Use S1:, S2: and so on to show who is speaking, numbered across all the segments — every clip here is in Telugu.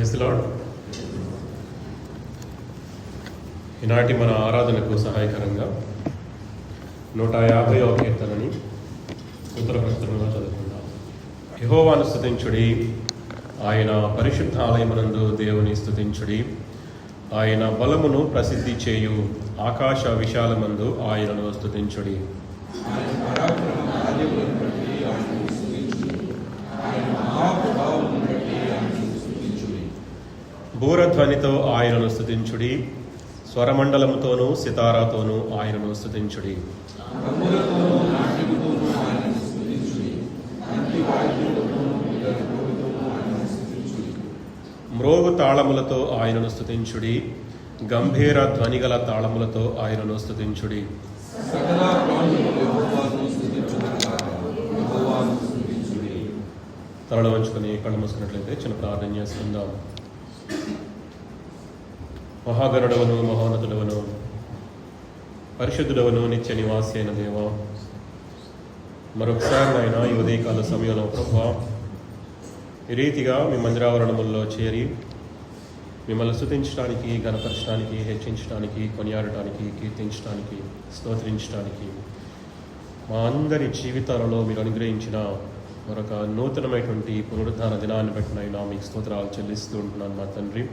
S1: ప్రైజ్ లాడ్ ఈనాటి మన ఆరాధనకు సహాయకరంగా నూట యాభై కీర్తనని ఉత్తరప్రస్తుతంగా చదువుకుందాం. యహోవాను స్థుతించుడి ఆయన పరిశుద్ధ ఆలయమునందు దేవుని స్థుతించుడి ఆయన బలమును ప్రసిద్ధి చేయు ఆకాశ విశాలమందు ఆయనను స్థుతించుడి
S2: ఆయన పరాక్రమ కార్యములను బట్టి ఆయనను స్తుతించుడి ఆయన మహాప్రభావమును బట్టి ఆయనను స్తుతించుడి
S1: భూరధ్వనితో ఆయనను స్థుతించుడి స్వరమండలముతోనూ సితారాతోనూ ఆయనను స్థుతించుడి మ్రోగు తాళములతో ఆయనను స్థుతించుడి గంభీర ధ్వనిగల తాళములతో ఆయనను స్థుతించుడి
S2: సకల
S1: తలలో వంచుకొని కళ్ళు మూసుకున్నట్లయితే చిన్న ప్రార్థన చేసుకుందాం మహాగరుడవను మహోన్నతుడవను పరిశుద్ధుడవను నిత్య నివాసి అయిన దేవ. మరొకసారి ఆయన ఈ ఉదయకాల సమయంలో ప్రభా ఈ రీతిగా మీ మందిరావరణముల్లో చేరి మిమ్మల్ని స్థుతించడానికి గణపరచడానికి హెచ్చించడానికి కొనియాడటానికి కీర్తించడానికి స్తోత్రించడానికి మా అందరి జీవితాలలో మీరు అనుగ్రహించిన మరొక నూతనమైనటువంటి పునరుద్ధాన దినాన్ని బట్టినైనా మీకు స్తోత్రాలు చెల్లిస్తూ ఉంటున్నాను మా తండ్రి.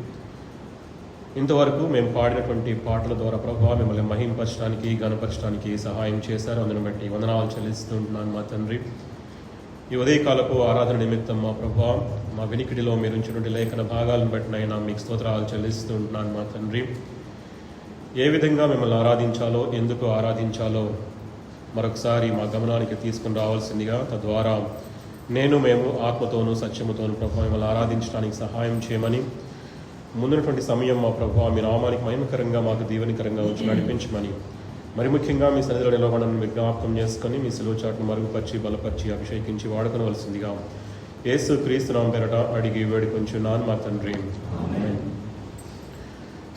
S1: ఇంతవరకు మేము పాడినటువంటి పాటల ద్వారా ప్రభావ మిమ్మల్ని మహింపరచడానికి గణపరచడానికి సహాయం చేశారు. అందుని బట్టి వందనాలు చెల్లిస్తూ ఉంటున్నాను మా తండ్రి. ఈ ఉదయకాలపు ఆరాధన నిమిత్తం మా ప్రభావ మా వినికిడిలో మీరు ఉంచినటువంటి లేఖన భాగాలను బట్టినైనా మీకు స్తోత్రాలు చెల్లిస్తూ ఉంటున్నాను మా తండ్రి. ఏ విధంగా మిమ్మల్ని ఆరాధించాలో ఎందుకు ఆరాధించాలో మరొకసారి మా గమనానికి తీసుకుని రావాల్సిందిగా తద్వారా నేను మేము ఆత్మతోనూ సత్యముతోనూ ప్రభు మిమ్మల్ని ఆరాధించడానికి సహాయం చేయమని ముందున్నటువంటి సమయం మా ప్రభు మీ నామానికి మహిమకరంగా మాకు దీవెనికరంగా ఉంచి నడిపించమని మరి ముఖ్యంగా మీ సన్నిధిలో నిలవడం మీరు జ్ఞాపకం చేసుకొని మీ సెలవు చాటును మరుగుపరిచి బలపరిచి అభిషేకించి వాడుకొనవలసిందిగా యేసు క్రీస్తు నామం పేరట అడిగి వేడుకొంచున్నాను మా తండ్రి.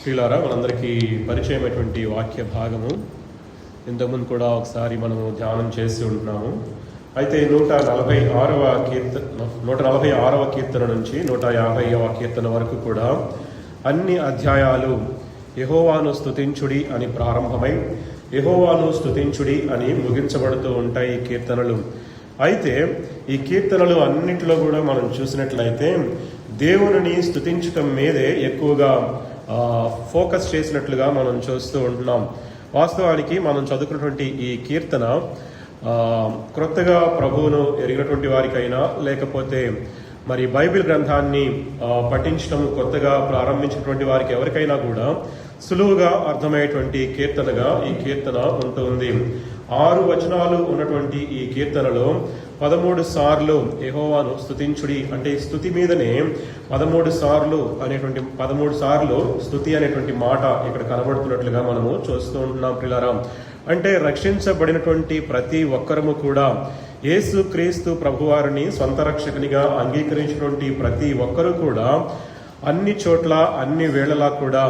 S1: ప్రియులారా మనందరికీ పరిచయమైనటువంటి వాక్య భాగము. ఇంతకుముందు కూడా ఒకసారి మనము ధ్యానం చేసి ఉంటున్నాము. అయితే నూట నలభై ఆరవ కీర్తన నూట నలభై ఆరవ కీర్తన నుంచి నూట యాభైవ కీర్తన వరకు కూడా అన్ని అధ్యాయాలు యహోవాను స్తుతించుడి అని ప్రారంభమై యహోవాను స్తుతించుడి అని ముగించబడుతూ ఉంటాయి ఈ కీర్తనలు. అయితే ఈ కీర్తనలు అన్నింటిలో కూడా మనం చూసినట్లయితే దేవునిని స్తుతించటం మీదే ఎక్కువగా ఫోకస్ చేసినట్లుగా మనం చూస్తూ ఉంటున్నాం. వాస్తవానికి మనం చదువుకున్నటువంటి ఈ కీర్తన క్రొత్తగా ప్రభువును ఎరిగినటువంటి వారికైనా లేకపోతే మరి బైబిల్ గ్రంథాన్ని పఠించడం కొత్తగా ప్రారంభించినటువంటి వారికి ఎవరికైనా కూడా సులువుగా అర్థమయ్యేటువంటి కీర్తనగా ఈ కీర్తన ఉంటుంది ఆరు వచనాలు ఉన్నటువంటి ఈ కీర్తనలో పదమూడు సార్లు యెహోవాను స్థుతించుడి అంటే స్థుతి మీదనే పదమూడు సార్లు అనేటువంటి పదమూడు సార్లు స్థుతి అనేటువంటి మాట ఇక్కడ కనబడుతున్నట్లుగా మనము చూస్తూ ఉంటున్నాం పిల్లరాం అంటే రక్షించబడినటువంటి ప్రతి ఒక్కరము కూడా యేసు క్రీస్తు ప్రభువారిని సొంత రక్షకునిగా అంగీకరించినటువంటి ప్రతి ఒక్కరూ కూడా అన్ని చోట్ల అన్ని వేళలా కూడా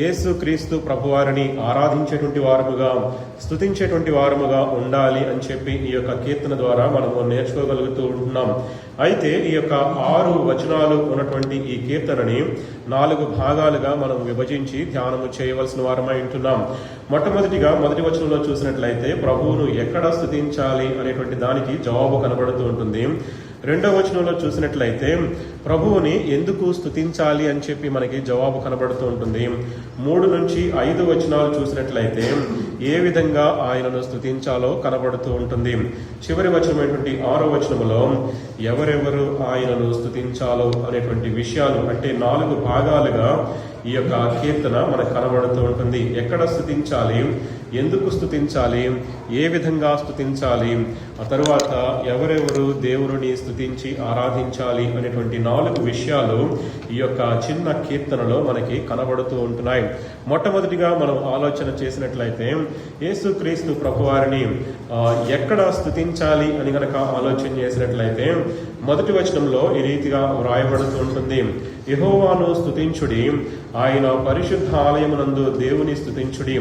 S1: యేసు క్రీస్తు ప్రభువారిని ఆరాధించేటువంటి వారముగా స్థుతించేటువంటి వారముగా ఉండాలి అని చెప్పి ఈ యొక్క కీర్తన ద్వారా మనము నేర్చుకోగలుగుతూ ఉంటున్నాం. అయితే ఈ యొక్క ఆరు వచనాలు ఉన్నటువంటి ఈ కీర్తనని నాలుగు భాగాలుగా మనం విభజించి ధ్యానము చేయవలసిన వారమై ఉంటున్నాం. మొట్టమొదటిగా మొదటి వచనంలో చూసినట్లయితే ప్రభువును ఎక్కడ స్థుతించాలి అనేటువంటి దానికి జవాబు కనబడుతూ ఉంటుంది. రెండవ వచనంలో చూసినట్లయితే ప్రభువుని ఎందుకు స్థుతించాలి అని చెప్పి మనకి జవాబు కనబడుతూ ఉంటుంది. మూడు నుంచి ఐదు వచనాలు చూసినట్లయితే ఏ విధంగా ఆయనను స్థుతించాలో కనబడుతూ ఉంటుంది. చివరి వచనమైనటువంటి ఆరో వచనములో ఎవరెవరు ఆయనను స్థుతించాలో అనేటువంటి విషయాలు అంటే నాలుగు భాగాలుగా ఈ యొక్క కీర్తన మనకు కనబడుతూ ఉంటుంది. ఎక్కడ స్థుతించాలి ఎందుకు స్థుతించాలి ఏ విధంగా స్థుతించాలి ఆ తరువాత ఎవరెవరు దేవుని స్థుతించి ఆరాధించాలి అనేటువంటి నాలుగు విషయాలు ఈ యొక్క చిన్న కీర్తనలో మనకి కనబడుతూ ఉంటున్నాయి. మొట్టమొదటిగా మనం ఆలోచన చేసినట్లయితే యేసుక్రీస్తు ప్రభువారిని ఎక్కడ స్థుతించాలి అని గనక ఆలోచన చేసినట్లయితే మొదటి వచనంలో ఈ రీతిగా వ్రాయబడుతూ ఉంటుంది. యహోవాను స్థుతించుడి ఆయన పరిశుద్ధ ఆలయమునందు దేవుని స్థుతించుడి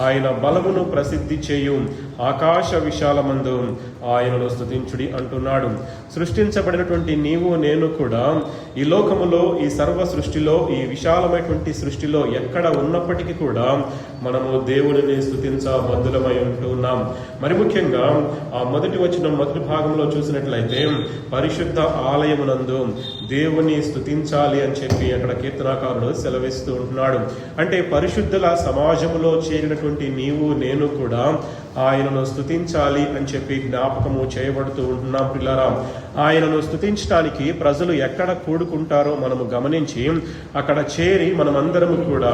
S1: ఆయన బలమును ప్రసిద్ధి చేయు. ఆకాశ విశాలమందు ఆయనను స్థుతించుడి అంటున్నాడు. సృష్టించబడినటువంటి నీవు నేను కూడా ఈ లోకములో ఈ సర్వ సృష్టిలో ఈ విశాలమైనటువంటి సృష్టిలో ఎక్కడ ఉన్నప్పటికీ కూడా మనము దేవుడిని స్తుతించ బంధులమై ఉంటున్నాం. మరి ముఖ్యంగా ఆ మొదటి వచ్చిన మొదటి భాగంలో చూసినట్లయితే పరిశుద్ధ ఆలయమునందు దేవుని స్థుతించాలి అని చెప్పి అక్కడ కీర్తనాకారుడు సెలవిస్తూ ఉంటున్నాడు. అంటే పరిశుద్ధుల సమాజంలో చేరినటువంటి నీవు నేను కూడా ఆయనను స్తుతించాలి అని చెప్పి జ్ఞాపకము చేయబడుతూ ఉంటున్నాం పిల్లరా ఆయనను స్థుతించడానికి ప్రజలు ఎక్కడ కూడుకుంటారో మనము గమనించి అక్కడ చేరి మనమందరము కూడా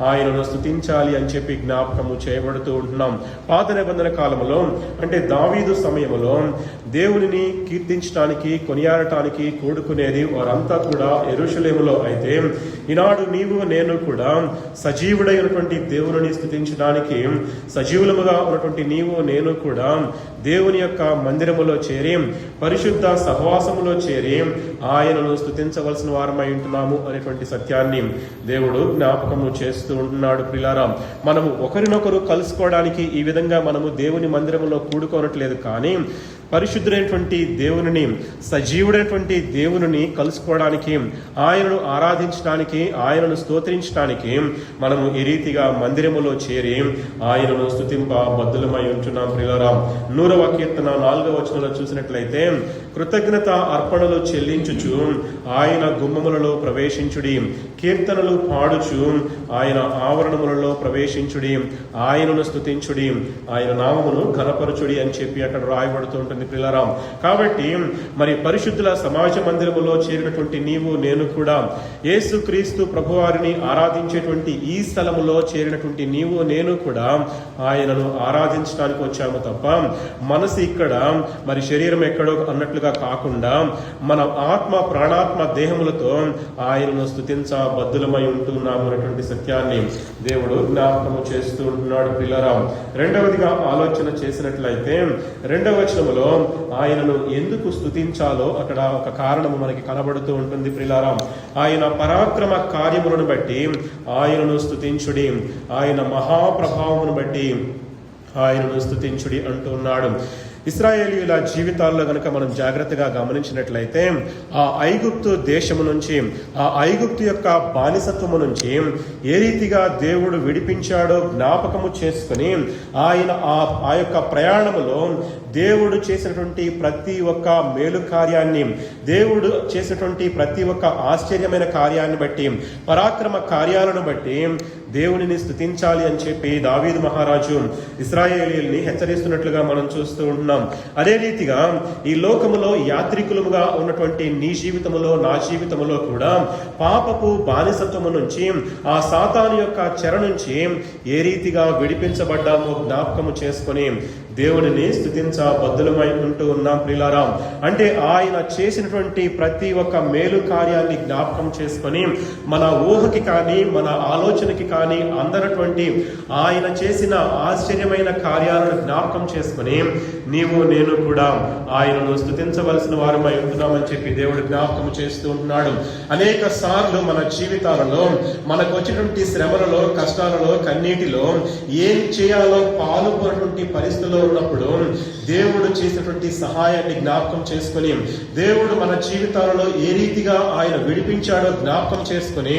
S1: ఆయనను స్తుతించాలి అని చెప్పి జ్ఞాపకము చేయబడుతూ ఉంటున్నాం. పాత నిబంధన కాలంలో అంటే దావీదు సమయంలో దేవుని కీర్తించడానికి కొనియాడటానికి కూడుకునేది వారంతా కూడా ఎరుషలేములో. అయితే ఈనాడు నీవు నేను కూడా సజీవుడైనటువంటి దేవుని స్థుతించడానికి సజీవులముగా ఉన్నటువంటి నీవు నేను కూడా దేవుని యొక్క మందిరములో చేరి పరిశుద్ధ సహవాసములో చేరి ఆయనను స్థుతించవలసిన వారమై ఉంటున్నాము అనేటువంటి సత్యాన్ని దేవుడు జ్ఞాపకము చేస్తూ ఉంటున్నాడు ప్రిలారాం. మనము ఒకరినొకరు కలుసుకోవడానికి ఈ విధంగా మనము దేవుని మందిరములో కూడుకోనట్లేదు కానీ పరిశుద్ధుడైనటువంటి దేవునిని సజీవుడైనటువంటి దేవునిని కలుసుకోవడానికి ఆయనను ఆరాధించడానికి ఆయనను స్తోత్రించడానికి మనము ఈ రీతిగా మందిరములో చేరి ఆయనను స్తుతింప బద్దులమై ఉంటున్నాం ప్రియులరా నూరవ కీర్తన నాలుగవ వచనంలో చూసినట్లయితే కృతజ్ఞత అర్పణలు చెల్లించుచు. ఆయన గుమ్మములలో ప్రవేశించుడి. కీర్తనలు పాడుచు. ఆయన ఆవరణములలో ప్రవేశించుడి. ఆయనను స్థుతించుడి ఆయన నామమును ఘనపరచుడి అని చెప్పి అక్కడ రాయబడుతుంటుంది పిల్లరాం. కాబట్టి మరి పరిశుద్ధుల సమాజ మందిరములో చేరినటువంటి నీవు నేను కూడా యేసుక్రీస్తు ప్రభువారిని ఆరాధించేటువంటి ఈ స్థలములో చేరినటువంటి నీవు నేను కూడా ఆయనను ఆరాధించడానికి వచ్చాము తప్ప మనసు ఇక్కడ మరి శరీరం ఎక్కడో అన్నట్లు అన్నట్లుగా కాకుండా మన ఆత్మ ప్రాణాత్మ దేహములతో ఆయనను స్థుతించ బద్దులమై ఉంటున్నాము అనేటువంటి సత్యాన్ని దేవుడు జ్ఞాపకము చేస్తూ ఉంటున్నాడు పిల్లరా. రెండవదిగా ఆలోచన చేసినట్లయితే రెండవ వచనములో ఆయనను ఎందుకు స్థుతించాలో అక్కడ ఒక కారణము మనకి కనబడుతూ ఉంటుంది ప్రిలారాం ఆయన పరాక్రమ కార్యములను బట్టి ఆయనను స్థుతించుడి ఆయన మహాప్రభావమును బట్టి ఆయనను స్థుతించుడి అంటున్నాడు ఇస్రాయేలీల జీవితాల్లో గనుక మనం జాగ్రత్తగా గమనించినట్లయితే ఆ ఐగుప్తు దేశము నుంచి ఆ ఐగుప్తు యొక్క బానిసత్వము నుంచి ఏ రీతిగా దేవుడు విడిపించాడో జ్ఞాపకము చేసుకుని ఆయన ఆ ఆ యొక్క ప్రయాణములో దేవుడు చేసినటువంటి ప్రతి ఒక్క మేలు కార్యాన్ని దేవుడు చేసినటువంటి ప్రతి ఒక్క ఆశ్చర్యమైన కార్యాన్ని బట్టి పరాక్రమ కార్యాలను బట్టి దేవుడిని స్థుతించాలి అని చెప్పి దావీదు మహారాజు ఇస్రాయేలీల్ని హెచ్చరిస్తున్నట్లుగా మనం చూస్తూ ఉంటున్నాం అదే రీతిగా ఈ లోకములో యాత్రికులుగా ఉన్నటువంటి నీ జీవితములో నా జీవితములో కూడా పాపపు బానిసత్వము నుంచి ఆ సాతాను యొక్క చెర నుంచి ఏ రీతిగా విడిపించబడ్డామో జ్ఞాపకము చేసుకొని దేవుడిని స్థుతించ బద్దులమై ఉంటూ ఉన్నాం ప్రిలారాం అంటే ఆయన చేసినటువంటి ప్రతి ఒక్క మేలు కార్యాన్ని జ్ఞాపకం చేసుకొని మన ఊహకి కానీ మన ఆలోచనకి కానీ అందనటువంటి ఆయన చేసిన ఆశ్చర్యమైన కార్యాలను జ్ఞాపకం చేసుకొని నీవు నేను కూడా ఆయనను స్థుతించవలసిన వారమై ఉంటున్నామని చెప్పి దేవుడు జ్ఞాపకం చేస్తూ ఉంటున్నాడు. అనేక సార్లు మన జీవితాలలో మనకు వచ్చినటువంటి శ్రమలలో కష్టాలలో కన్నీటిలో ఏం చేయాలో పాల్గొన్నటువంటి పరిస్థితుల్లో ఉన్నప్పుడు దేవుడు చేసినటువంటి సహాయాన్ని జ్ఞాపకం చేసుకొని దేవుడు మన జీవితాలలో ఏ రీతిగా ఆయన విడిపించాడో జ్ఞాపకం చేసుకొని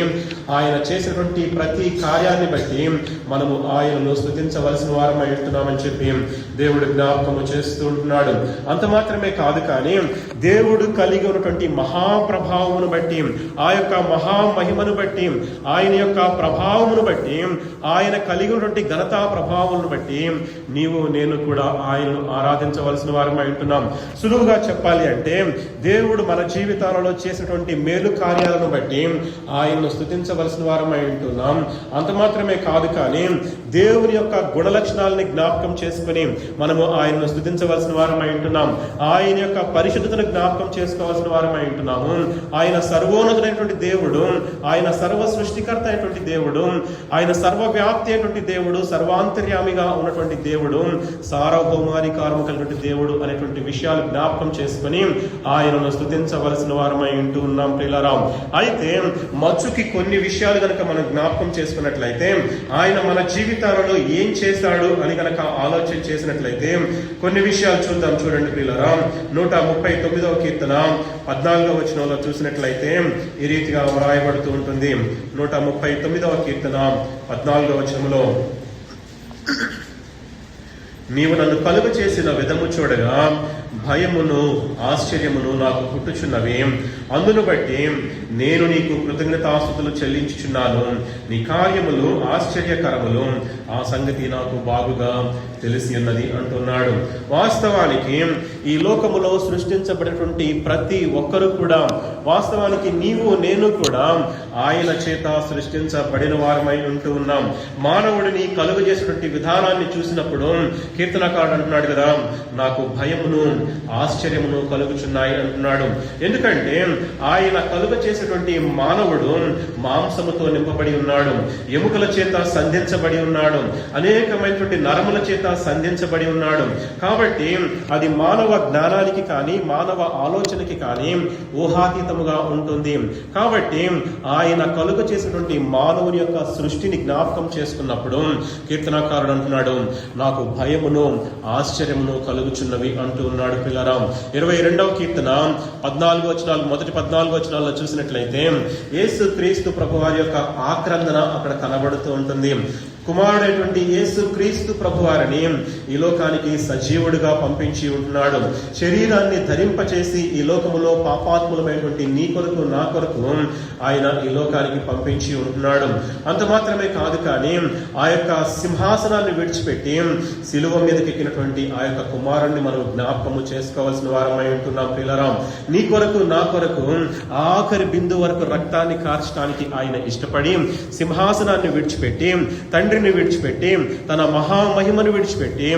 S1: ఆయన చేసినటువంటి ప్రతి కార్యాన్ని బట్టి మనము ఆయనను స్థుతించవలసిన వారమై ఉంటున్నామని చెప్పి దేవుడు జ్ఞాపకము చేస్తూ ఉంటున్నాడు అంత మాత్రమే కాదు కానీ దేవుడు కలిగి ఉన్నటువంటి మహాప్రభావమును బట్టి ఆ యొక్క మహామహిమను బట్టి ఆయన యొక్క ప్రభావమును బట్టి ఆయన కలిగి ఉన్నటువంటి ఘనతా ప్రభావమును బట్టి నీవు నేను కూడా ఆయనను ఆరాధించవలసిన వారమై ఉంటున్నాం. సులువుగా చెప్పాలి అంటే దేవుడు మన జీవితాలలో చేసినటువంటి మేలు కార్యాలను బట్టి ఆయనను స్థుతించవలసిన వారమై ఉంటున్నాం. అంత మాత్రమే కాదు కానీ దేవుని యొక్క గుణ లక్షణాలని జ్ఞాపకం చేసుకుని మనము ఆయనను స్థుతించవలసిన వారమై ఉంటున్నాం. ఆయన యొక్క పరిశుద్ధతను జ్ఞాపకం చేసుకోవాల్సిన వారమై ఉంటున్నాము. ఆయన సర్వోన్నతుడైనటువంటి దేవుడు ఆయన సర్వ సృష్టికర్త అయినటువంటి దేవుడు ఆయన సర్వవ్యాప్తి అయినటువంటి దేవుడు సర్వాంతర్యామిగా ఉన్నటువంటి దేవుడు సా సార్వభౌమాధికారము కలిగినటువంటి దేవుడు అనేటువంటి విషయాలు జ్ఞాపకం చేసుకొని ఆయనను స్తుతించవలసిన వారమై ఉంటూ ఉన్నాం ప్రియులరాం. అయితే మచ్చుకి కొన్ని విషయాలు కనుక మనం జ్ఞాపకం చేసుకున్నట్లయితే ఆయన మన జీవితాలలో ఏం చేశాడు అని కనుక ఆలోచన చేసిన చేసినట్లయితే కొన్ని విషయాలు చూద్దాం చూడండి పిల్లరా నూట ముప్పై తొమ్మిదవ కీర్తన పద్నాలుగవ వచనంలో చూసినట్లయితే ఈ రీతిగా వ్రాయబడుతూ ఉంటుంది. నూట ముప్పై తొమ్మిదవ కీర్తన పద్నాలుగవ వచనంలో నీవు నన్ను కలుగు చేసిన విధము చూడగా భయమును ఆశ్చర్యమును నాకు పుట్టుచున్నవి? అందును బట్టి నేను నీకు కృతజ్ఞతాస్తుతులు చెల్లించుచున్నాను. నీ కార్యములు ఆశ్చర్యకరములు. ఆ సంగతి నాకు బాగుగా తెలిసి ఉన్నది అంటున్నాడు. వాస్తవానికి ఈ లోకములో సృష్టించబడినటువంటి ప్రతి ఒక్కరు కూడా వాస్తవానికి నీవు నేను కూడా ఆయన చేత సృష్టించబడిన వారమై ఉంటూ ఉన్నాం. మానవుడిని కలుగు చేసినటువంటి విధానాన్ని చూసినప్పుడు కీర్తనకారుడు అంటున్నాడు కదా నాకు భయమును ఆశ్చర్యమును కలుగుచున్నాయి అంటున్నాడు. ఎందుకంటే ఆయన కలుగ చేసేటువంటి మానవుడు మాంసముతో నింపబడి ఉన్నాడు. ఎముకల చేత సంధించబడి ఉన్నాడు. అనేకమైనటువంటి నరముల చేత సంధించబడి ఉన్నాడు. కాబట్టి అది మానవ జ్ఞానానికి కానీ మానవ ఆలోచనకి కానీ ఊహాతీతముగా ఉంటుంది. కాబట్టి ఆయన కలుగ చేసినటువంటి మానవుని యొక్క సృష్టిని జ్ఞాపకం చేసుకున్నప్పుడు కీర్తనాకారుడు అంటున్నాడు నాకు భయమును ఆశ్చర్యమును కలుగుచున్నవి అంటూ ఉన్నాడు. పిల్లరా. ఇరవై రెండవ కీర్తన పద్నాలుగు వచనాలు మొదటి పద్నాలుగు వచనాల్లో చూసినట్లయితే యేసు క్రీస్తు ప్రభు వారి యొక్క ఆక్రందన అక్కడ కనబడుతూ ఉంటుంది. కుమారుడైనటువంటి యేసు క్రీస్తు ప్రభువారిని ఈ లోకానికి సజీవుడిగా పంపించి ఉంటున్నాడు. శరీరాన్ని ధరింపచేసి ఈ లోకములో పాపాత్ములమైనటువంటి నీ కొరకు నా కొరకు ఆయన ఈ లోకానికి పంపించి ఉంటున్నాడు. అంత మాత్రమే కాదు కానీ ఆ యొక్క సింహాసనాన్ని విడిచిపెట్టి శిలువ మీదకి ఎక్కినటువంటి ఆ యొక్క కుమారుణ్ణి మనం జ్ఞాపకము చేసుకోవాల్సిన వారమై ఉంటున్నాం పిల్లరాం నీ కొరకు నా కొరకు ఆఖరి బిందు వరకు రక్తాన్ని కార్చడానికి ఆయన ఇష్టపడి సింహాసనాన్ని విడిచిపెట్టి తండ్రి తండ్రిని విడిచిపెట్టి తన మహామహిమను విడిచిపెట్టి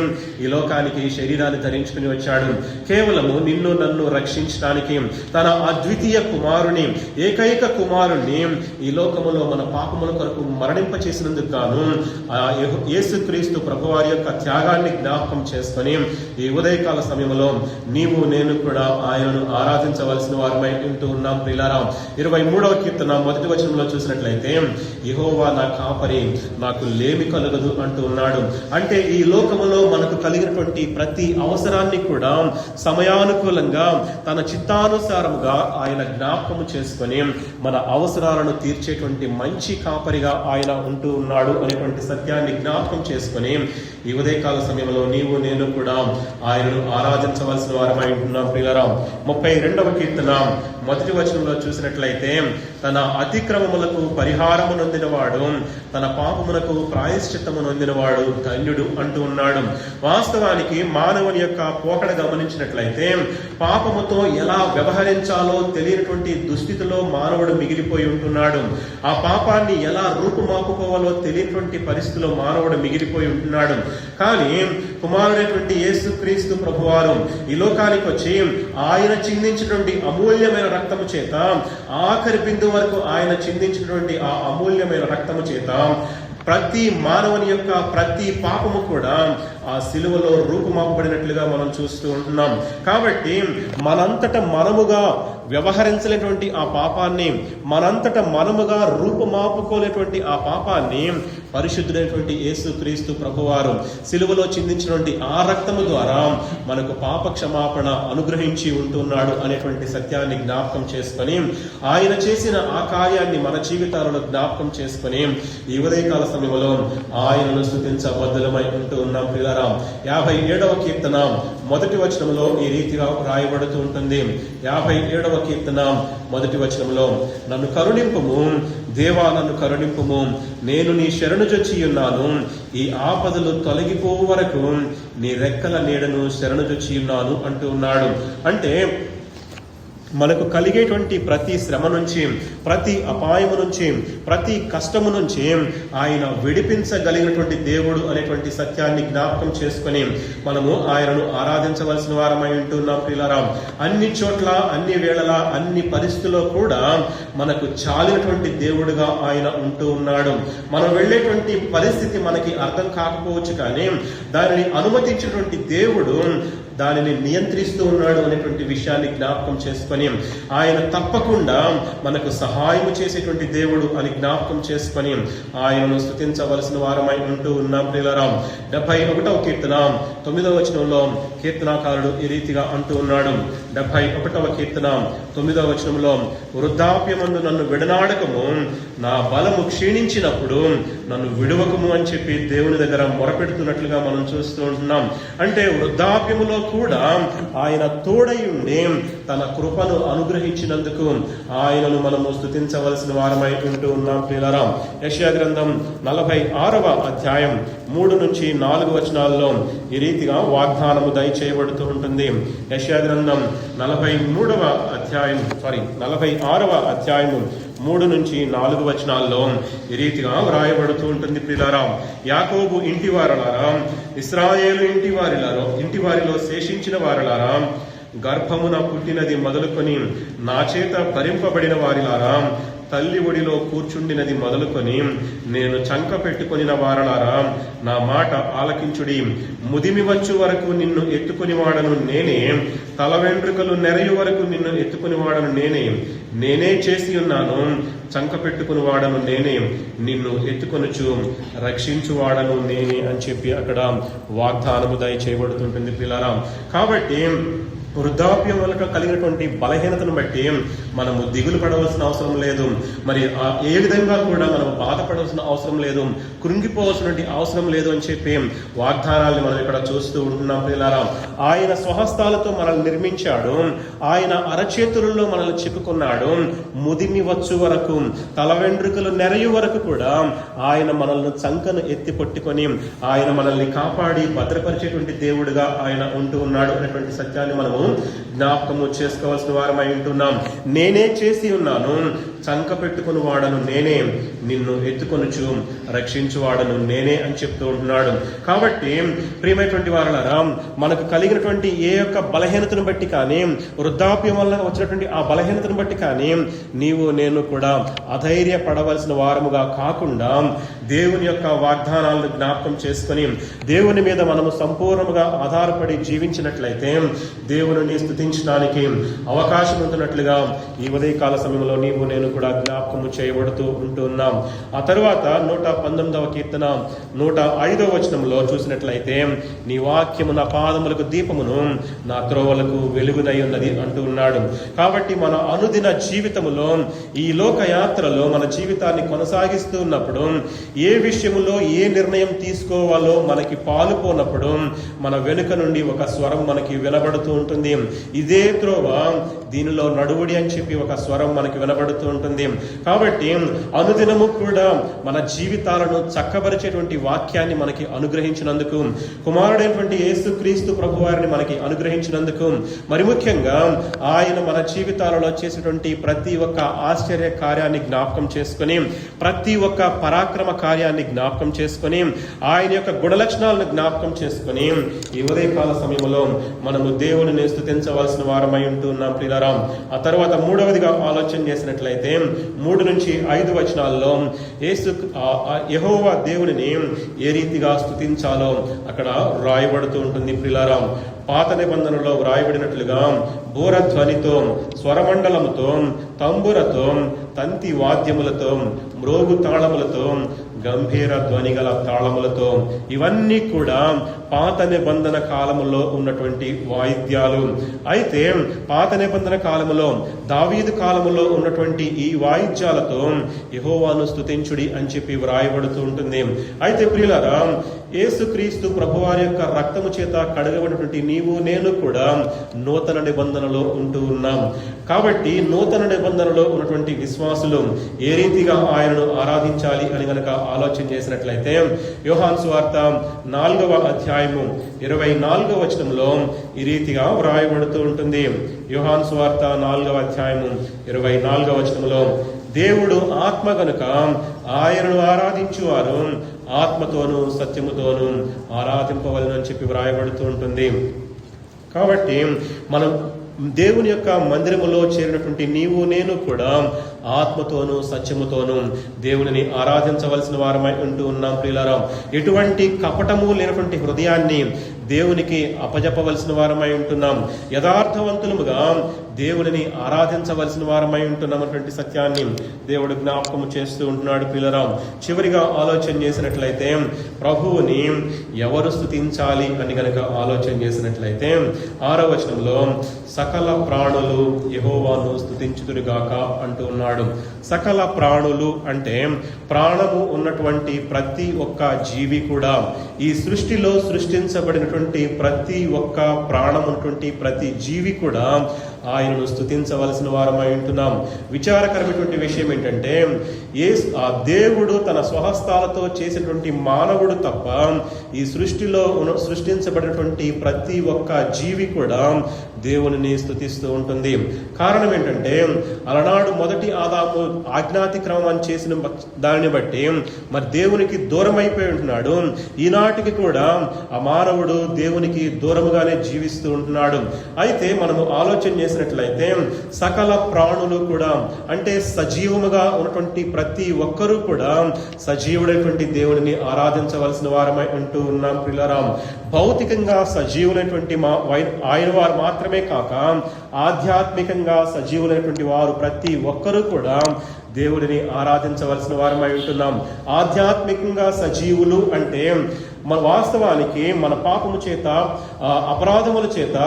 S1: ఈ లోకానికి శరీరాన్ని ధరించుకుని వచ్చాడు. కేవలము నిన్ను నన్ను రక్షించడానికి తన అద్వితీయ కుమారుని ఏకైక కుమారుణ్ణి ఈ లోకములో మన పాపముల కొరకు మరణింప చేసినందుకు గాను ఆ యేసుక్రీస్తు ప్రభువారి యొక్క త్యాగాన్ని జ్ఞాపకం చేసుకొని ఈ ఉదయకాల సమయంలో నీవు నేను కూడా ఆయనను ఆరాధించవలసిన వారమై ఉంటూ ఉన్నాం ప్రిలారా. ఇరవై మూడవ కీర్తన మొదటి వచనంలో చూసినట్లయితే ఇహోవా నా కాపరి నాకు ఏమి కలగదు అంటూ ఉన్నాడు అంటే ఈ లోకములో మనకు కలిగినటువంటి ప్రతి అవసరాన్ని కూడా సమయానుకూలంగా తన చిత్తానుసారముగా ఆయన జ్ఞాపకము చేసుకొని మన అవసరాలను తీర్చేటువంటి మంచి కాపరిగా ఆయన ఉంటూ ఉన్నాడు అనేటువంటి సత్యాన్ని జ్ఞాపకం చేసుకొని ఈ ఉదయకాల సమయంలో నీవు నేను కూడా ఆయనను ఆరాధించవలసిన వారమై ఉంటున్నాం ప్రియులరా. ముప్పై రెండవ కీర్తన. మొదటి వచనంలో చూసినట్లయితే తన అతిక్రమములకు పరిహారము నొందినవాడు తన పాపమునకు ప్రాయశ్చిత్తము నొందినవాడు ధన్యుడు అంటూ ఉన్నాడు. వాస్తవానికి మానవుని యొక్క పోకడ గమనించినట్లయితే పాపముతో ఎలా వ్యవహరించాలో తెలియనటువంటి దుస్థితిలో మానవుడు మిగిలిపోయి ఉంటున్నాడు. ఆ పాపాన్ని ఎలా రూపుమాపుకోవాలో తెలియనటువంటి పరిస్థితిలో మానవుడు మిగిలిపోయి ఉంటున్నాడు. కానీ కుమారుడైనటువంటి యేసు క్రీస్తు ప్రభువారు ఈ లోకానికి వచ్చి ఆయన చిందించినటువంటి అమూల్యమైన రక్తము చేత ఆఖరి బిందు వరకు ఆయన చిందించినటువంటి ఆ అమూల్యమైన రక్తము చేత ప్రతి మానవుని యొక్క ప్రతి పాపము కూడా ఆ సిలువలో రూపుమాపబడినట్లుగా మనం చూస్తూ ఉంటున్నాం. కాబట్టి మనంతట మనముగా వ్యవహరించలేటువంటి ఆ పాపాన్ని మనంతట మనముగా రూపుమాపుకోలేటువంటి ఆ పాపాన్ని పరిశుద్ధుడైనటువంటి యేసు క్రీస్తు ప్రభువారు సిలువలో చిందించినటువంటి ఆ రక్తము ద్వారా మనకు పాప క్షమాపణ అనుగ్రహించి ఉంటున్నాడు అనేటువంటి సత్యాన్ని జ్ఞాపకం చేసుకొని ఆయన చేసిన ఆ కార్యాన్ని మన జీవితాలలో జ్ఞాపకం చేసుకొని ఈ ఉదయకాల సమయంలో ఆయనను స్థుతించబద్దులమై ఉంటూ ఉన్నాం. ప్రకారం యాభై ఏడవ కీర్తన మొదటి వచనంలో ఈ రీతిగా రాయబడుతూ ఉంటుంది. యాభై ఏడవ కీర్తన మొదటి వచనంలో నన్ను కరుణింపుము దేవా నన్ను కరుణింపుము నేను నీ శరణు చొచ్చి ఉన్నాను. ఈ ఆపదలు తొలగిపో వరకు నీ రెక్కల నీడను శరణు చొచ్చి ఉన్నాను అంటూ ఉన్నాడు. అంటే మనకు కలిగేటువంటి ప్రతి శ్రమ నుంచి ప్రతి అపాయము నుంచి ప్రతి కష్టము నుంచి ఆయన విడిపించగలిగినటువంటి దేవుడు అనేటువంటి సత్యాన్ని జ్ఞాపకం చేసుకొని మనము ఆయనను ఆరాధించవలసిన వారమై ఉంటున్నాం ప్రియులారా. అన్ని చోట్ల అన్ని వేళలా అన్ని పరిస్థితుల్లో కూడా మనకు చాలినటువంటి దేవుడుగా ఆయన ఉంటూ ఉన్నాడు. మనం వెళ్ళేటువంటి పరిస్థితి మనకి అర్థం కాకపోవచ్చు కానీ దానిని అనుమతించినటువంటి దేవుడు దానిని నియంత్రిస్తూ ఉన్నాడు అనేటువంటి విషయాన్ని జ్ఞాపకం చేసుకొని ఆయన తప్పకుండా మనకు సహాయం చేసేటువంటి దేవుడు అని జ్ఞాపకం చేసుకొని ఆయనను స్థుతించవలసిన వారమై ఉంటూ ఉన్నాం ప్రియులరాం. డెబ్బై ఒకటవ కీర్తన తొమ్మిదవ వచనంలో కీర్తనాకారుడు ఈ రీతిగా అంటూ ఉన్నాడు. డెబ్బై ఒకటవ కీర్తన తొమ్మిదవ వచనంలో వృద్ధాప్యమందు నన్ను విడనాడకము నా బలము క్షీణించినప్పుడు నన్ను విడువకము అని చెప్పి దేవుని దగ్గర మొరపెడుతున్నట్లుగా మనం చూస్తూ ఉంటున్నాం. అంటే వృద్ధాప్యములో కూడా ఆయన తోడై ఉండి తన కృపను అనుగ్రహించినందుకు ఆయనను మనము స్థుతించవలసిన వారమై ఉంటూ ఉన్నాం ప్రియులరాం. యశ్యా గ్రంథం నలభై ఆరవ అధ్యాయం మూడు నుంచి నాలుగు వచనాల్లో ఈ రీతిగా వాగ్దానము దయచేయబడుతూ ఉంటుంది. యశ్యా గ్రంథం నలభై మూడవ అధ్యాయం సారీ నలభై ఆరవ అధ్యాయము మూడు నుంచి నాలుగు వచనాల్లో ఈ రీతిగా వ్రాయబడుతూ ఉంటుంది ప్రిలారాం యాకోబు ఇంటి వారలారాం ఇస్రాయేలు ఇంటి వారిలారో ఇంటి వారిలో శేషించిన వారలారాం గర్భమున పుట్టినది మొదలుకొని నా చేత భరింపబడిన వారిలారా తల్లి ఒడిలో కూర్చుండినది మొదలుకొని నేను చంక పెట్టుకొనిన వారలారా నా మాట ఆలకించుడి. ముదిమి వచ్చు వరకు నిన్ను ఎత్తుకుని వాడను నేనే. తల వెంట్రుకలు నెరయు వరకు నిన్ను ఎత్తుకుని వాడను నేనే. నేనే చేసి ఉన్నాను చంక పెట్టుకుని వాడను నేనే. నిన్ను ఎత్తుకొనుచు రక్షించు వాడను నేనే అని చెప్పి అక్కడ వాగ్దానము దయ చేయబడుతుంటుంది పిల్లరా కాబట్టి వృద్ధాప్యం వలక కలిగినటువంటి బలహీనతను బట్టి మనము దిగులు పడవలసిన అవసరం లేదు. మరి ఏ విధంగా కూడా మనం బాధపడవలసిన అవసరం లేదు. కృంగిపోవలసినటువంటి అవసరం లేదు అని చెప్పి వాగ్దానాల్ని మనం ఇక్కడ చూస్తూ ఉంటున్నాం పిల్లారా ఆయన స్వహస్తాలతో మనల్ని నిర్మించాడు. ఆయన అరచేతులలో మనల్ని చిక్కుకున్నాడు. ముదిమి వచ్చు వరకు తల వెంట్రుకలు నెరయు వరకు కూడా ఆయన మనల్ని చంకను ఎత్తి పట్టుకొని ఆయన మనల్ని కాపాడి భద్రపరిచేటువంటి దేవుడిగా ఆయన ఉంటూ ఉన్నాడు అనేటువంటి సత్యాన్ని మనము జ్ఞాపకము చేసుకోవాల్సిన వారమై ఉంటున్నాం. నేనే చేసి ఉన్నాను. చంక పెట్టుకుని వాడను నేనే. నిన్ను ఎత్తుకొనుచు రక్షించు వాడను నేనే అని చెప్తూ ఉంటున్నాడు. కాబట్టి ప్రియమైనటువంటి వారలారా మనకు కలిగినటువంటి ఏ యొక్క బలహీనతను బట్టి కానీ వృద్ధాప్యం వల్ల వచ్చినటువంటి ఆ బలహీనతను బట్టి కానీ నీవు నేను కూడా అధైర్య పడవలసిన వారముగా కాకుండా దేవుని యొక్క వాగ్దానాలను జ్ఞాపకం చేసుకొని దేవుని మీద మనము సంపూర్ణముగా ఆధారపడి జీవించినట్లయితే దేవుని స్థుతించడానికి అవకాశం ఉంటున్నట్లుగా ఈ ఉదయకాల సమయంలో నీవు నేను కూడా జ్ఞాపకము చేయబడుతూ ఉంటున్నాం. ఆ తర్వాత నూట పంతొమ్మిదవ కీర్తన నూట ఐదవ వచనంలో చూసినట్లయితే నీ వాక్యము నా పాదములకు దీపమును నా త్రోవలకు వెలుగునై ఉన్నది అంటూ ఉన్నాడు. కాబట్టి మన అనుదిన జీవితములో ఈ లోక యాత్రలో మన జీవితాన్ని కొనసాగిస్తూ ఉన్నప్పుడు ఏ విషయంలో ఏ నిర్ణయం తీసుకోవాలో మనకి పాలుపోనప్పుడు మన వెనుక నుండి ఒక స్వరం మనకి వినబడుతూ ఉంటుంది. ఇదే త్రోవ దీనిలో నడువుడి అని చెప్పి ఒక స్వరం మనకి వినబడుతూ ఉంటుంది. కాబట్టి అనుదినము కూడా మన జీవితాలను చక్కబరిచేటువంటి వాక్యాన్ని మనకి అనుగ్రహించినందుకు కుమారుడైనటువంటి యేసుక్రీస్తు ప్రభు వారిని మనకి అనుగ్రహించినందుకు మరి ముఖ్యంగా ఆయన మన జీవితాలలో చేసినటువంటి ప్రతి ఒక్క ఆశ్చర్య కార్యాన్ని జ్ఞాపకం చేసుకొని ప్రతి ఒక్క పరాక్రమ కార్యాన్ని జ్ఞాపకం చేసుకొని ఆయన యొక్క గుణలక్షణాలను జ్ఞాపకం చేసుకొని ఈ ఉదయకాల సమయంలో మనము దేవుని స్థుతించవలసిన వారమై ఉంటున్నాం ప్రిలారాం ఆ తర్వాత మూడవదిగా ఆలోచన చేసినట్లయితే మూడు నుంచి ఐదు వచనాల్లో యేసు యహోవా దేవుడిని ఏ రీతిగా స్థుతించాలో అక్కడ రాయబడుతూ ఉంటుంది ప్రిలారాం పాత నిబంధనలో వ్రాయబడినట్లుగా బూరధ్వనితో స్వరమండలముతో తంబురతో తంతి వాద్యములతో మ్రోగు తాళములతో గంభీర ధ్వనిగల తాళములతో ఇవన్నీ కూడా పాత నిబంధన కాలములో ఉన్నటువంటి వాయిద్యాలు. అయితే పాత నిబంధన కాలములో దావీదు కాలములో ఉన్నటువంటి ఈ వాయిద్యాలతో యహోవాను స్థుతించుడి అని చెప్పి వ్రాయబడుతూ ఉంటుంది. అయితే ప్రియులారా యేసుక్రీస్తు ప్రభువారి యొక్క రక్తము చేత కడగబడినటువంటి నీవు నేను కూడా నూతన నిబంధనలో ఉంటూ ఉన్నాం. కాబట్టి నూతన నిబంధనలో ఉన్నటువంటి విశ్వాసులు ఏ రీతిగా ఆయనను ఆరాధించాలి అని గనక ఆలోచన చేసినట్లయితే యోహాన్ సువార్త నాలుగవ అధ్యాయము ఇరవై నాలుగవ వచనంలో ఈ రీతిగా వ్రాయబడుతూ ఉంటుంది. యోహాన్ సువార్త నాలుగవ అధ్యాయము ఇరవై నాలుగవ వచనంలో దేవుడు ఆత్మ గనుక ఆయనను ఆరాధించువారు ఆత్మతోనూ సత్యముతోనూ ఆరాధింపవలనని చెప్పి వ్రాయబడుతూ ఉంటుంది. కాబట్టి మనం దేవుని యొక్క మందిరములో చేరినటువంటి నీవు నేను కూడా ఆత్మతోనూ సత్యముతోనూ దేవునిని ఆరాధించవలసిన వారమై ఉంటూ ఉన్నాం ప్రియులారాం. ఎటువంటి కపటము లేనటువంటి హృదయాన్ని దేవునికి అపజపవలసిన వారమై ఉంటున్నాం. యథార్థవంతులముగా దేవుడిని ఆరాధించవలసిన వారమై ఉంటున్నాం అటువంటి సత్యాన్ని దేవుడు జ్ఞాపకము చేస్తూ ఉంటున్నాడు పిల్లరాం. చివరిగా ఆలోచన చేసినట్లయితే ప్రభువుని ఎవరు స్థుతించాలి అని గనక ఆలోచన చేసినట్లయితే ఆరో వచనంలో సకల ప్రాణులు యహోవాను స్థుతించుదురుగాక అంటూ ఉన్నాడు. సకల ప్రాణులు అంటే ప్రాణము ఉన్నటువంటి ప్రతి ఒక్క జీవి కూడా ఈ సృష్టిలో సృష్టించబడినటువంటి ప్రతి ఒక్క ప్రాణం ఉన్నటువంటి ప్రతి జీవి కూడా ఆయనను స్థుతించవలసిన వారమై ఉంటున్నాం. విచారకరమైనటువంటి విషయం ఏంటంటే ఏ ఆ దేవుడు తన స్వహస్తాలతో చేసినటువంటి మానవుడు తప్ప ఈ సృష్టిలో సృష్టించబడినటువంటి ప్రతి ఒక్క జీవి కూడా దేవునిని స్థుతిస్తూ ఉంటుంది. కారణం ఏంటంటే అలనాడు మొదటి ఆదాము ఆజ్ఞాతిక్రమం చేసిన దానిని బట్టి మరి దేవునికి దూరం అయిపోయి ఉంటున్నాడు. ఈనాటికి కూడా ఆ మానవుడు దేవునికి దూరముగానే జీవిస్తూ ఉంటున్నాడు. అయితే మనము ఆలోచన చేసినట్లయితే సకల ప్రాణులు కూడా అంటే సజీవముగా ఉన్నటువంటి ప్రతి ఒక్కరూ కూడా సజీవుడైనటువంటి దేవుడిని ఆరాధించవలసిన వారమై అంటూ ఉన్నాం పిల్లరాం భౌతికంగా సజీవులైనటువంటి మా వై- ఆయన వారు మాత్రమే కాక ఆధ్యాత్మికంగా సజీవులైనటువంటి వారు ప్రతి ఒక్కరూ కూడా దేవుడిని ఆరాధించవలసిన వారమై ఉంటున్నాం. ఆధ్యాత్మికంగా సజీవులు అంటే మన వాస్తవానికి మన పాపము చేత ఆ, అపరాధముల చేత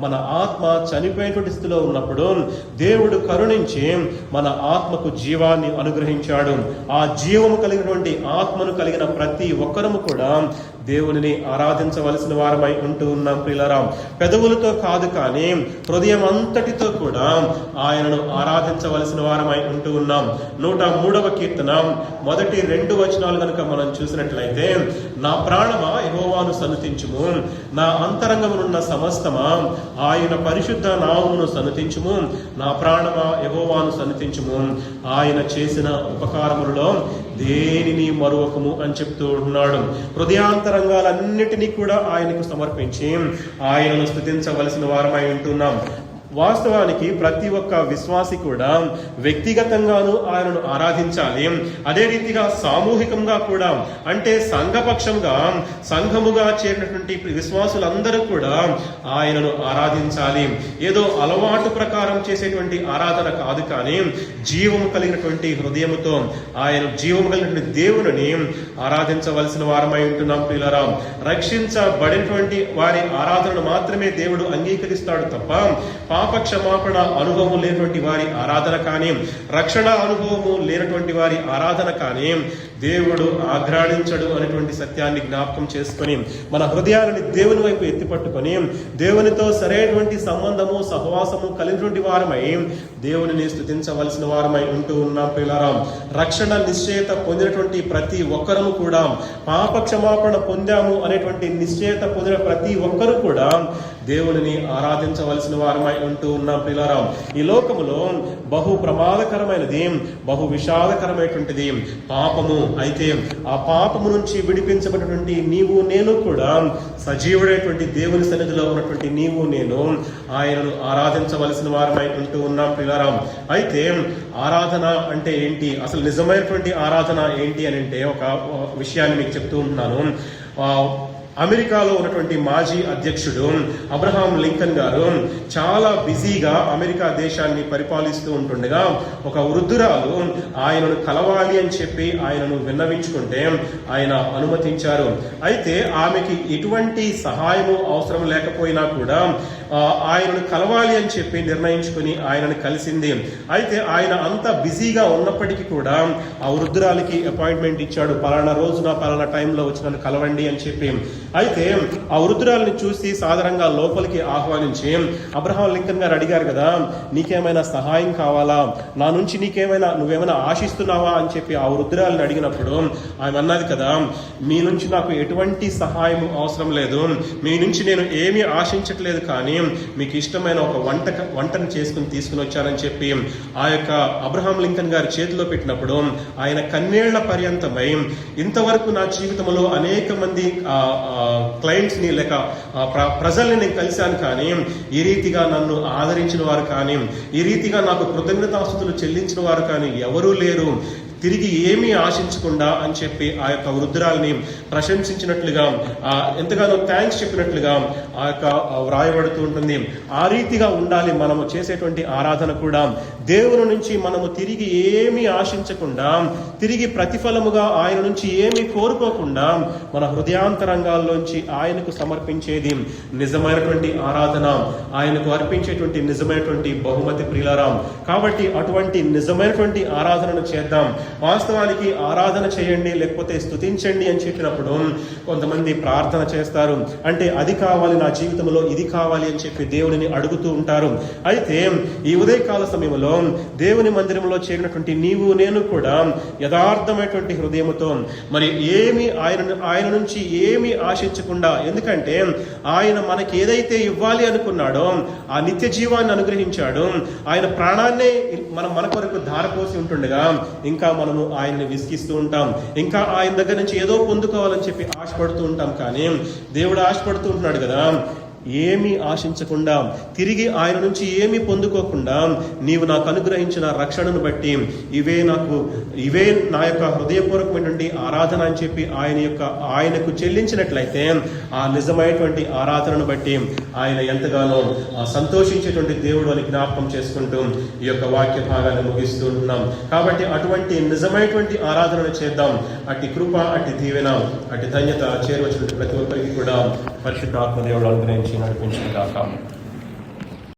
S1: మన ఆత్మ చనిపోయేటువంటి స్థితిలో ఉన్నప్పుడు దేవుడు కరుణించి మన ఆత్మకు జీవాన్ని అనుగ్రహించాడు. ఆ జీవము కలిగినటువంటి ఆత్మను కలిగిన ప్రతి ఒక్కరము కూడా దేవునిని ఆరాధించవలసిన వారమై ఉంటూ ఉన్నాం ప్రియులరాం. పెదవులతో కాదు కానీ హృదయం అంతటితో కూడా ఆయనను ఆరాధించవలసిన వారమై ఉంటూ ఉన్నాం. నూట మూడవ కీర్తన మొదటి రెండు వచనాలు కనుక మనం చూసినట్లయితే నా ప్రాణమా యహోవాను సనుతించుము నా అంతరంగమునున్న సమస్తమా ఆయన పరిశుద్ధ నామమును సనుతించుము నా ప్రాణమా యహోవాను సనుతించుము. ఆయన చేసిన ఉపకారములలో దేనిని మరొకము అని చెప్తూ ఉన్నాడు. హృదయాంతరంగాలన్నిటినీ కూడా ఆయనకు సమర్పించి ఆయనను స్థుతించవలసిన వారమై ఉంటున్నాం. వాస్తవానికి ప్రతి ఒక్క విశ్వాసి కూడా వ్యక్తిగతంగాను ఆయనను ఆరాధించాలి. అదే రీతిగా సామూహికంగా కూడా అంటే సంఘపక్షంగా సంఘముగా చేరినటువంటి విశ్వాసులందరూ కూడా ఆయనను ఆరాధించాలి. ఏదో అలవాటు ప్రకారం చేసేటువంటి ఆరాధన కాదు కానీ జీవము కలిగినటువంటి హృదయముతో ఆయన జీవము కలిగినటువంటి దేవుని ఆరాధించవలసిన వారమై ఉంటున్నాం ప్రియులరాం. రక్షించబడినటువంటి వారి ఆరాధనను మాత్రమే దేవుడు అంగీకరిస్తాడు తప్ప పాప క్షమాపణ అనుభవం లేనటువంటి వారి ఆరాధన కానీ రక్షణ అనుభవము లేనటువంటి వారి ఆరాధన కానీ దేవుడు ఆగ్రాణించడు అనేటువంటి సత్యాన్ని జ్ఞాపకం చేసుకొని మన హృదయాలని దేవుని వైపు ఎత్తిపట్టుకొని దేవునితో సరైనటువంటి సంబంధము సహవాసము కలిగినటువంటి వారమై దేవునిని స్థుతించవలసిన వారమై ఉంటూ ఉన్నాం పిల్లరాం రక్షణ నిశ్చయత పొందినటువంటి ప్రతి ఒక్కరము కూడా పాప క్షమాపణ పొందాము అనేటువంటి నిశ్చయత పొందిన ప్రతి ఒక్కరు కూడా దేవుడిని ఆరాధించవలసిన వారమై ఉంటూ ఉన్నాం పిల్లరాం ఈ లోకములో బహు ప్రమాదకరమైనది బహు విషాదకరమైనటువంటిది పాపము అయితే ఆ పాపము నుంచి విడిపించబడినటువంటి నీవు నేను కూడా సజీవుడైనటువంటి దేవుని సన్నిధిలో ఉన్నటువంటి నీవు నేను ఆయనను ఆరాధించవలసిన వారమై ఉంటూ ఉన్నాం పిల్లరాం అయితే ఆరాధన అంటే ఏంటి? అసలు నిజమైనటువంటి ఆరాధన ఏంటి అని అంటే ఒక విషయాన్ని మీకు చెప్తూ ఉంటున్నాను అమెరికాలో ఉన్నటువంటి మాజీ అధ్యక్షుడు అబ్రహాం లింకన్ గారు చాలా బిజీగా అమెరికా దేశాన్ని పరిపాలిస్తూ ఉంటుండగా ఒక వృద్ధురాలు ఆయనను కలవాలి అని చెప్పి ఆయనను విన్నవించుకుంటే ఆయన అనుమతించారు. అయితే ఆమెకి ఎటువంటి సహాయము అవసరం లేకపోయినా కూడా ఆయనను కలవాలి అని చెప్పి నిర్ణయించుకుని ఆయనను కలిసింది. అయితే ఆయన అంత బిజీగా ఉన్నప్పటికీ కూడా ఆ వృద్ధురాలికి అపాయింట్మెంట్ ఇచ్చాడు. పలానా రోజున పలానా టైంలో వచ్చి నన్ను కలవండి అని చెప్పి. అయితే ఆ వృద్ధురాలని చూసి సాధారణంగా లోపలికి ఆహ్వానించి అబ్రహాం లింకన్ గారు అడిగారు కదా నీకేమైనా సహాయం కావాలా? నా నుంచి నీకేమైనా నువ్వేమైనా ఆశిస్తున్నావా? అని చెప్పి ఆ వృద్ధురాలిని అడిగినప్పుడు ఆమె అన్నది కదా మీ నుంచి నాకు ఎటువంటి సహాయం అవసరం లేదు. మీ నుంచి నేను ఏమీ ఆశించట్లేదు కానీ మీకు ఇష్టమైన ఒక వంట వంటను చేసుకుని తీసుకుని వచ్చానని చెప్పి ఆ యొక్క అబ్రహాం లింకన్ గారి చేతిలో పెట్టినప్పుడు ఆయన కన్నేళ్ళ పర్యంతమై ఇంతవరకు నా జీవితంలో అనేక మంది క్లయింట్స్ని లేక ప్ర- ప్రజల్ని నేను కలిశాను కానీ ఈ రీతిగా నన్ను ఆదరించిన వారు కానీ ఈ రీతిగా నాకు కృతజ్ఞతాస్తుతులు చెల్లించిన వారు కానీ ఎవరూ లేరు. తిరిగి ఏమీ ఆశించకుండా అని చెప్పి ఆ యొక్క వృద్ధురాల్ని ప్రశంసించినట్లుగా ఆ ఎంతగానో థ్యాంక్స్ చెప్పినట్లుగా ఆ యొక్క వ్రాయబడుతూ ఉంటుంది. ఆ రీతిగా ఉండాలి మనము చేసేటువంటి ఆరాధన కూడా. దేవుని నుంచి మనము తిరిగి ఏమీ ఆశించకుండా తిరిగి ప్రతిఫలముగా ఆయన నుంచి ఏమీ కోరుకోకుండా మన హృదయాంతరంగాల్లోంచి ఆయనకు సమర్పించేది నిజమైనటువంటి ఆరాధన ఆయనకు అర్పించేటువంటి నిజమైనటువంటి బహుమతి ప్రియులరాం. కాబట్టి అటువంటి నిజమైనటువంటి ఆరాధనను చేద్దాం. వాస్తవానికి ఆరాధన చేయండి లేకపోతే స్తుతించండి అని చెప్పినప్పుడు కొంతమంది ప్రార్థన చేస్తారు. అంటే అది కావాలి నా జీవితంలో ఇది కావాలి అని చెప్పి దేవుడిని అడుగుతూ ఉంటారు. అయితే ఈ ఉదయకాల సమయంలో దేవుని మందిరంలో చేరినటువంటి నీవు నేను కూడా యథార్థమైనటువంటి హృదయముతో మరి ఏమి ఆయన ఆయన నుంచి ఏమి ఆశించకుండా ఎందుకంటే ఆయన మనకి ఏదైతే ఇవ్వాలి అనుకున్నాడో ఆ నిత్య జీవాన్ని అనుగ్రహించాడు. ఆయన ప్రాణాన్నే మనం మన కొరకు ధారపోసి ఉంటుండగా ఇంకా మనము ఆయన్ని విసిగిస్తూ ఉంటాం. ఇంకా ఆయన దగ్గర నుంచి ఏదో పొందుకోవాలని చెప్పి ఆశపడుతూ ఉంటాం. కానీ దేవుడు ఆశపడుతూ ఉంటున్నాడు కదా. ఏమీ ఆశించకుండా తిరిగి ఆయన నుంచి ఏమీ పొందుకోకుండా నీవు నాకు అనుగ్రహించిన రక్షణను బట్టి ఇవే నాకు ఇవే నా యొక్క హృదయపూర్వకమైనటువంటి ఆరాధన అని చెప్పి ఆయన యొక్క ఆయనకు చెల్లించినట్లయితే ఆ నిజమైనటువంటి ఆరాధనను బట్టి ఆయన ఎంతగానో సంతోషించేటువంటి దేవుడు అని జ్ఞాపకం చేసుకుంటూ ఈ యొక్క వాక్య భాగాన్ని ముగిస్తూ ఉంటున్నాం కాబట్టి అటువంటి నిజమైనటువంటి ఆరాధనను చేద్దాం. అట్టి కృప అటు దీవెన అట్టి ధన్యత చేరవచ్చినటువంటి ప్రతి ఒక్కరికి కూడా పరిశుద్ధాత్మ దేవుడు అనుగ్రహించి నడిపించిన కాక